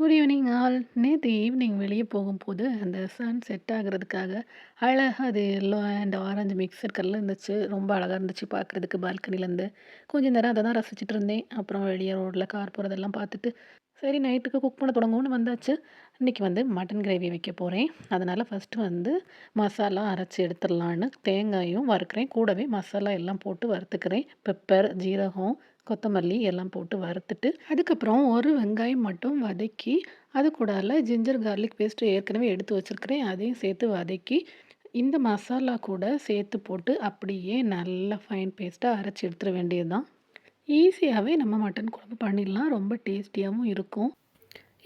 Good evening all நேற்று evening வெளியே போகும்போது அந்த சன் செட் ஆகிறதுக்காக அழகாக அது எல்லோ அண்ட் ஆரஞ்சு மிக்சர் கல்லில் இருந்துச்சு. ரொம்ப அழகாக இருந்துச்சு பார்க்குறதுக்கு பால்கனிலேருந்து கொஞ்சம் நேரம் அதை தான் ரசிச்சுட்டு இருந்தேன். அப்புறம் வெளியே ரோட்டில் கார் போகிறதெல்லாம் பார்த்துட்டு சரி நைட்டுக்கு குக் பண்ண தொடங்கும்னு வந்தாச்சு. இன்றைக்கி வந்து மட்டன் கிரேவி வைக்க போகிறேன் அதனால் ஃபஸ்ட்டு வந்து மசாலா அரைச்சி எடுத்துடலான்னு தேங்காயும் வறுக்கிறேன். கூடவே மசாலா எல்லாம் போட்டு வறுத்துக்கிறேன். பெப்பர் ஜீரகம் கொத்தமல்லி எல்லாம் போட்டு வறுத்துட்டு அதுக்கப்புறம் ஒரு வெங்காயம் மட்டும் வதக்கி அது கூடால ஜிஞ்சர் கார்லிக் பேஸ்ட்டு ஏற்கனவே எடுத்து வச்சுருக்கிறேன். அதையும் சேர்த்து வதக்கி இந்த மசாலா கூட சேர்த்து போட்டு அப்படியே நல்லா ஃபைன் பேஸ்ட்டாக அரைச்சி எடுத்துட வேண்டியது தான் ஈஸியாகவே நம்ம மட்டன் குழம்பு பண்ணிடலாம். ரொம்ப டேஸ்டியாகவும் இருக்கும்.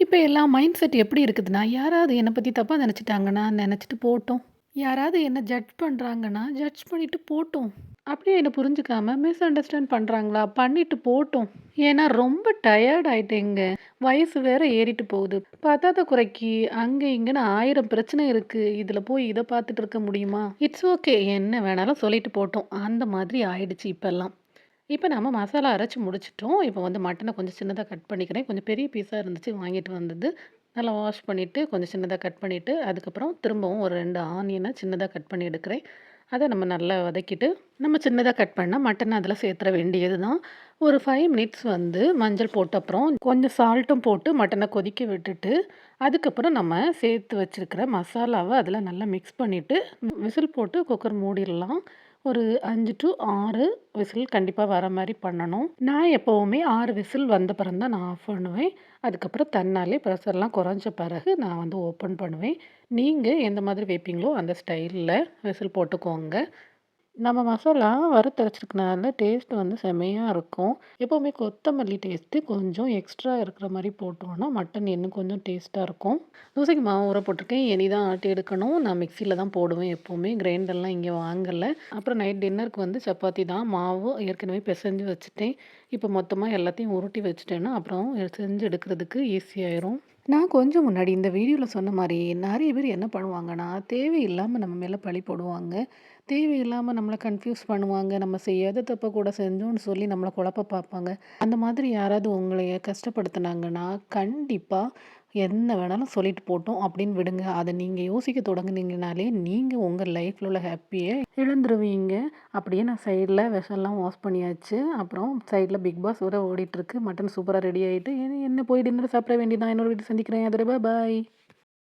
இப்போ எல்லாம் மைண்ட் செட் எப்படி இருக்குதுன்னா யாராவது என்னை பற்றி தப்பாக நினச்சிட்டாங்கன்னா நினச்சிட்டு போட்டோம். யாராவது என்ன ஜட்ஜ் பண்ணுறாங்கன்னா ஜட்ஜ் பண்ணிவிட்டு போட்டோம். அப்படியே என்னை புரிஞ்சுக்காம மிஸ் அண்டர்ஸ்டாண்ட் பண்ணுறாங்களா பண்ணிவிட்டு போட்டோம். ஏன்னா ரொம்ப டயர்ட் ஆகிட்டேங்க வயசு வேற ஏறிட்டு போகுது. பத்தாத குறைக்கு அங்கே இங்கேன்னு ஆயிரம் பிரச்சனை இருக்குது இதில் போய் இதை பார்த்துட்டு இருக்க முடியுமா? இட்ஸ் ஓகே என்ன வேணாலும் சொல்லிட்டு போட்டோம். அந்த மாதிரி ஆயிடுச்சு இப்போல்லாம். இப்போ நம்ம மசாலா அரைச்சி முடிச்சிட்டோம். இப்போ வந்து மட்டனை கொஞ்சம் சின்னதாக கட் பண்ணிக்கிறேன். கொஞ்சம் பெரிய பீஸாக இருந்துச்சு வாங்கிட்டு வந்தது. நல்லா வாஷ் பண்ணிவிட்டு கொஞ்சம் சின்னதாக கட் பண்ணிவிட்டு அதுக்கப்புறம் திரும்பவும் ஒரு ரெண்டு ஆனியனை சின்னதாக கட் பண்ணி எடுக்கிறேன். அதை நம்ம நல்லா வதக்கிட்டு நம்ம சின்னதாக கட் பண்ணால் மட்டன் அதில் சேர்த்துற வேண்டியது தான். ஒரு ஃபைவ் மினிட்ஸ் வந்து மஞ்சள் போட்ட அப்புறம் கொஞ்சம் சால்ட்டும் போட்டு மட்டனை கொதிக்க விட்டுட்டு அதுக்கப்புறம் நம்ம சேர்த்து வச்சுருக்கிற மசாலாவை அதில் நல்லா மிக்ஸ் பண்ணிவிட்டு விசில் போட்டு குக்கர் மூடிடலாம். ஒரு அஞ்சு டு ஆறு விசில் கண்டிப்பாக வர மாதிரி பண்ணணும். நான் எப்போவுமே ஆறு விசில் வந்த பிறகு தான் நான் ஆஃப் பண்ணுவேன். அதுக்கப்புறம் தன்னாலே ப்ரெஷர்லாம் குறைஞ்ச பிறகு நான் வந்து ஓப்பன் பண்ணுவேன். நீங்கள் எந்த மாதிரி வைப்பீங்களோ அந்த ஸ்டைலில் விசில் போட்டுக்கோங்க. நம்ம மசாலா வறுத்தரைச்சிருக்கனால டேஸ்ட் வந்து செமையாக இருக்கும். எப்போவுமே கொத்தமல்லி டேஸ்ட்டு கொஞ்சம் எக்ஸ்ட்ரா இருக்கிற மாதிரி போட்டோன்னா மட்டன் இன்னும் கொஞ்சம் டேஸ்ட்டாக இருக்கும். தோசைக்கு மாவு ஊற போட்டிருக்கேன். இனி தான் ஆட்டி எடுக்கணும். நான் மிக்சியில் தான் போடுவேன் எப்போவுமே. கிரைண்டர்லாம் இங்கே வாங்கலை. அப்புறம் நைட் டின்னருக்கு வந்து சப்பாத்தி தான். மாவு ஏற்கனவே பிசைஞ்சு வச்சுட்டேன். இப்போ மொத்தமாக எல்லாத்தையும் உருட்டி வச்சுட்டேன்னா அப்புறம் செஞ்சு எடுக்கிறதுக்கு ஈஸியாயிரும் நான் கொஞ்சம் முன்னாடி இந்த வீடியோவில் சொன்ன மாதிரி நிறைய பேர் என்ன பண்ணுவாங்கன்னா தேவையில்லாமல் நம்ம மேலே பழி போடுவாங்க. தேவையில்லாமல் நம்மளை கன்ஃப்யூஸ் பண்ணுவாங்க. நம்ம செய்யாத தப்பை கூட செஞ்சோன்னு சொல்லி நம்மளை குழப்ப பார்ப்பாங்க. அந்த மாதிரி யாராவது உங்களைய கஷ்டப்படுத்துனாங்கன்னா கண்டிப்பாக என்ன வேணாலும் சொல்லிட்டு போட்டோம். அப்படின்னு விடுங்க. அதை நீங்கள் யோசிக்க தொடங்குனீங்கனாலே நீங்கள் உங்கள் லைஃப்பில் உள்ள ஹாப்பியை இழந்துருவீங்க. அப்படியே நான் சைடில் விஷம்லாம் வாஷ் பண்ணியாச்சு. அப்புறம் சைடில் பிக் பாஸ் வர ஓடிட்டுருக்கு மட்டன் சூப்பராக ரெடி ஆகிட்டு என்ன போய் டின்னர் சாப்பிட வேண்டியதான் இன்னொரு வீட்டு சந்திக்கிறேன். அதில் பாய்